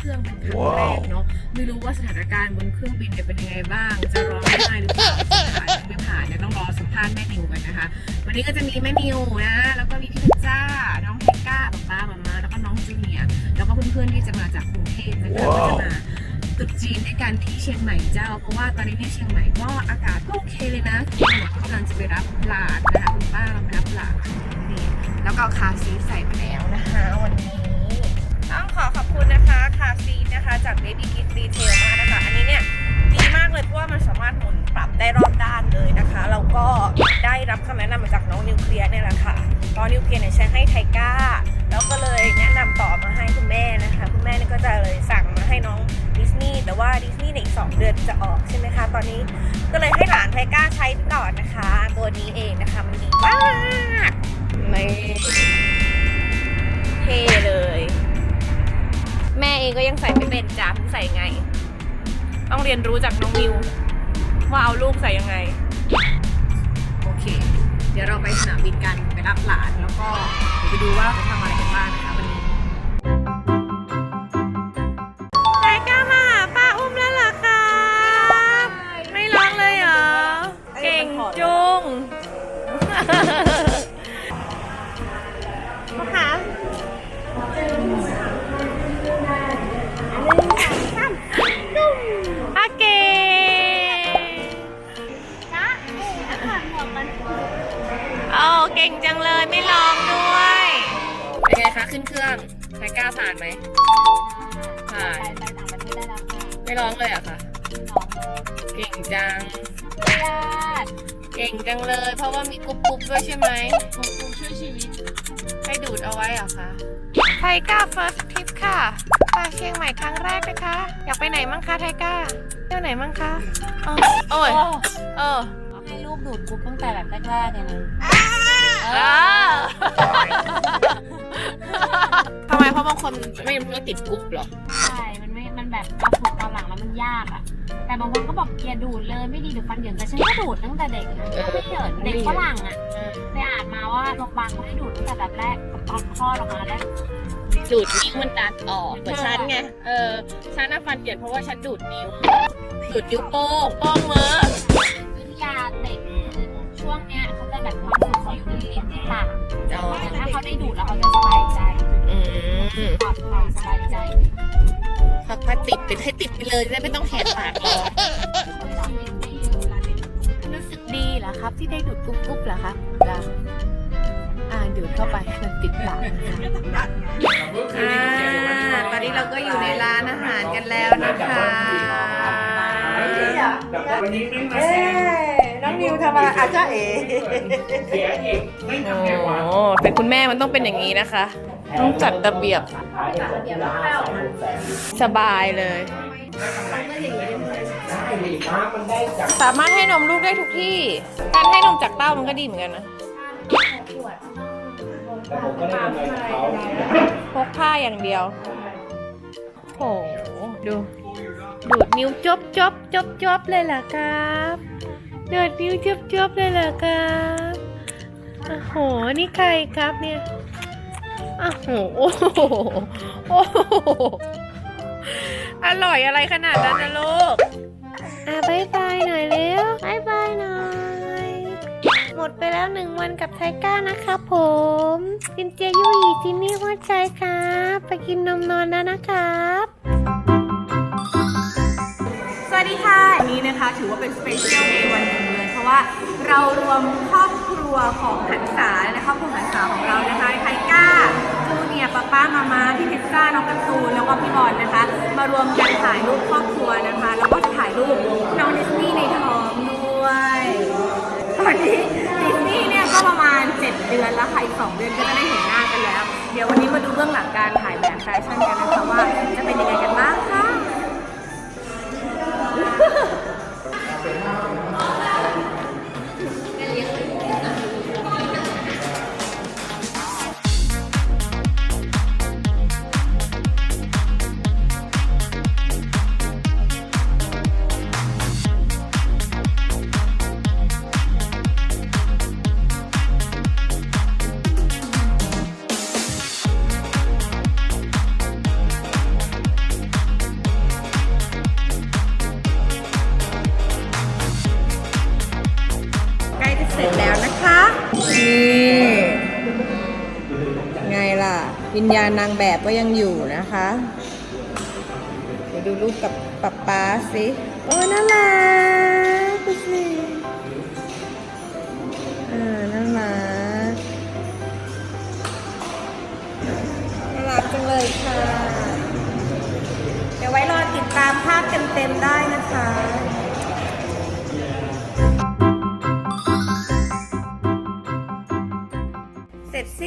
เครื่องเป็นครั้งแรกเนาะไม่รู้ว่าสถานการณ์บนเครื่องบินเนี่ยเป็นยังไงบ้าง จะร้องไห้หรือเปล่าจะผ่านหรือไม่ผ่านเนี่ยต้องรอสัมภาษณ์แม่นิวกันนะคะ วันนี้ก็จะมีแม่นิวนะ แล้วก็มีพี่เพชรจ้า น้องเทก้าป๊าป้ามามาแล้วก็น้องจูเนียร์แล้วก็เพื่อนๆที่จะมาจากกรุงเทพนะคะก็จะมาตรุษจีนด้วยกันที่เชียงใหม่เจ้า เพราะว่าตอนนี้เนี่ยเชียงใหม่ก็อากาศก็โอเคเลยนะคุณหมอกำลังจะไปรับหลานนะคะคุณป้าเราไปรับหลานนี่แล้วก็เอาคาร์ซีทใส่มาแล้วนะคะวันนี้ ต้องขอขอบคุณนะคะคาซีนะคะ จาก Baby Gift Retail มากนะคะ อันนี้เนี่ยดีมากเลยเพราะว่ามันสามารถหมุนปรับได้รอบด้านเลยนะคะแล้วก็ได้รับคำแนะนำมาจากน้องนิวเคลียร์เนี่ยแหละค่ะตอนนิวเคลียร์เนี่ยใช้ให้ไทก้า แล้วก็เลยแนะนำต่อมาให้คุณแม่นะคะ คุณแม่เนี่ยก็จะเลยสั่งมาให้น้องดิสนีย์แต่ว่าดิสนีย์ในอีกสองเดือนจะออกใช่ไหมคะ ตอนนี้ก็เลยให้หลานไทก้าใช้ก่อนนะคะ ตัวนี้เองนะคะมันดีมากไม่ เองก็ยังใส่ไม่เป็นจ้าเพิ่งใส่ไง ต้องเรียนรู้จากน้องมิว ว่าเอาลูกใส่ยังไง โอเค เดี๋ยวเราไปสนามบินกันไปรับหลานแล้วก็เดี๋ยวไปดูว่าเราจะทำอะไรกันบ้างนะคะวันนี้ไทก้ามาหาป้าอุ้มแล้วเหรอคะไม่ร้องเลยเหรอ เก่งจุง เก่งจังเลยไม่ลองด้วยเป็นไงคะขึ้นเครื่องไทก้าผ่านไหมผ่านไม่ร้องเลยเหรอะค่ะ เก่งจังเก่งจังเลย เพราะว่ามีกรุ๊ปกรุ๊ปด้วยใช่ไหมกรุ๊ปกรุ๊ปช่วยชีวิตให้ดูดเอาไว้เหรอคะไทก้า first trip ค่ะไปเชียงใหม่ครั้งแรกนะคะ อยากไปไหนมั่งคะไทก้าเที่ยวไหนมั่งคะอ๋อโอ้ยเออให้ลูกดูดกรุ๊ปตั้งแต่แบบแรกๆเลยนะ เออทำไมเพราะบางคนไม่ไม่ติดกรุ๊ปหรอ ใช่ มันไม่ มันแบบมาฝึกตอนหลังแล้วมันยากอะแต่บางคนก็บอกอย่าดูดเลยไม่ดีเดี๋ยวฟันเหยินแต่ฉันก็ดูดตั้งแต่เด็กนะเออไม่เหยินเด็กฝรั่งอะไปอ่านมาว่าโรงพยาบาลเขาให้ดูดตั้งแต่แบบแรกตอนคลอดออกมาแล้วดูดนิ้วมันดันออกเหมือนฉันไง เออ ฉันน่ะฟันเหยินเพราะว่าฉันดูดนิ้ว ดูดนิ้วโป้งโป้งมือวิทยาเด็กช่วงเนี้ย ปลอดภัยสบายใจพักพาติดไปให้ติดไปเลยจะได้ไม่ต้องแหกปากรอรู้สึกดีเหรอครับ ที่ได้ดูดกรุ๊ปกรุ๊ปเหรอครับจ้ะอ่าดูดเข้าไปมันติดปากนะคะอ่าตอนนี้เราก็อยู่ในร้านอาหารกันแล้วนะคะแบบวันนี้ไม่มาเอ๊แซงน้องนิวทำอะไรอาจ้าเอ๋เสียอีกไม่ทำไงวะ โอ้เป็นคุณแม่มันต้องเป็นอย่างนี้นะคะ ต้องจัดระเบียบ สบายเลยมันได้จากสามารถให้นมลูกได้ทุกที่ การให้นมจากเต้ามันก็ดีเหมือนกันนะแต่ผมก็ได้กำไรจากเขาพกผ้าอย่างเดียวโหดู ดูดนิ้วจบจบจบจบเลยเหรอครับดูดนิ้วจบจบเลยเหรอครับโอ้โห นี่ใครครับเนี่ยโอ้โหโอ้โหโอ้โหอร่อยอะไรขนาดนั้นนะลูก อะบายบายหน่อยเร็วบายบายหน่อย หมดไปแล้วหนึ่งวันกับไทก้านะครับผมจินเจียยุยจินนี่หัวใจครับ ไปกินนมนอนแล้วนะครับสวัสดีค่ะวันนี้นะคะถือว่าเป็นสเปเชียลเดย์วันหนึ่งเลยเพราะว่าเรารวมครอบครัวของหันษาและครอบครัวหันษาของเรานะคะไท ก้าจูเนียร์ป้าป้ามามาพี่พิซซ่าน้องการ์ตูนแล้วก็พี่บอลนะคะ มารวมกันถ่ายรูปครอบครัวนะคะ แล้วก็ถ่ายรูปน้องดิสนีย์ในท้องด้วยตอนนี้ดิสนีย์เนี่ยก็ประมาณ 7 เดือนแล้วค่ะอีก2เดือนก็จะได้เห็นหน้ากันแล้ว เดี๋ยววันนี้มาดูเบื้องหลังการถ่ายแบบแฟชั่นกันนะคะว่าจะเป็นยังไง วิญญาณนางแบบก็ยังอยู่นะคะเดี๋ยวดูรูปกับป๊าป๊าสิ โอ้น่ารักดูสิ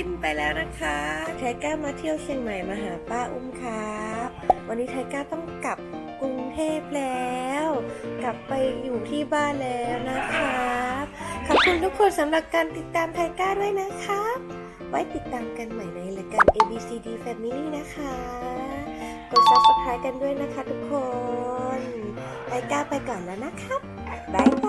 นไปแล้วนะคะไทก้ามาเที่ยวเชียงใหม่มาหาป้าอุ้มครับวันนี้ไทก้าต้องกลับกรุงเทพแล้ว กลับไปอยู่ที่บ้านแล้วนะครับขอบคุณทุกคนสำหรับการติดตามไทก้าด้วยนะครับ ไว้ติดตามกันใหม่ในรายการ ABCD Family นะคะ กด subscribe กันด้วยนะคะทุกคนไทก้าไปก่อนแล้วนะครับบ๊ายบ